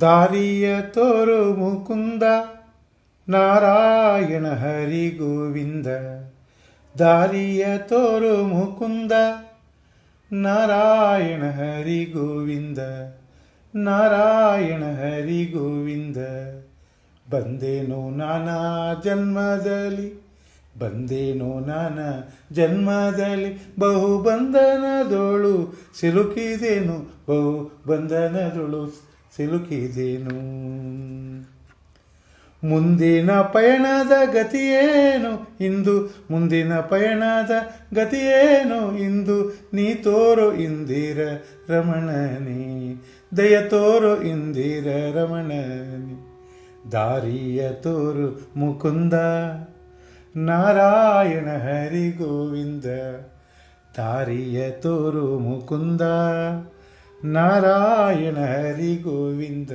ದಾರಿಯ ತೋರು ಮುಕುಂದ, ನಾರಾಯಣ ಹರಿ ಗೋವಿಂದ. ದಾರಿಯ ತೋರು ಮುಕುಂದ, ನಾರಾಯಣ ಹರಿ ಗೋವಿಂದ. ನಾರಾಯಣ ಹರಿ ಗೋವಿಂದ. ಬಂದೇನೋ ನಾನಾ ಜನ್ಮದಲ್ಲಿ, ಬಂದೇನೋ ನಾನಾ ಜನ್ಮದಲ್ಲಿ ಬಹು ಬಂಧನದೋಳು ಸಿಲುಕಿದೇನು ಬಹು ಬಂಧನದೊಳು ಸಿಲುಕಿದೇನು. ಮುಂದಿನ ಪಯಣದ ಗತಿಯೇನು? ಇಂದು ಮುಂದಿನ ಪಯಣದ ಗತಿಯೇನು? ಇಂದು ನೀ ತೋರು ಇಂದಿರ ರಮಣನಿ. ದಯ ತೋರು ಇಂದಿರ ರಮಣನಿ. ದಾರಿಯ ತೋರು ಮುಕುಂದ. ನಾರಾಯಣ ಹರಿ ಗೋವಿಂದ ದಾರಿಯ ತೋರು ಮುಕುಂದ. ನಾರಾಯಣ ಹರಿ ಗೋವಿಂದ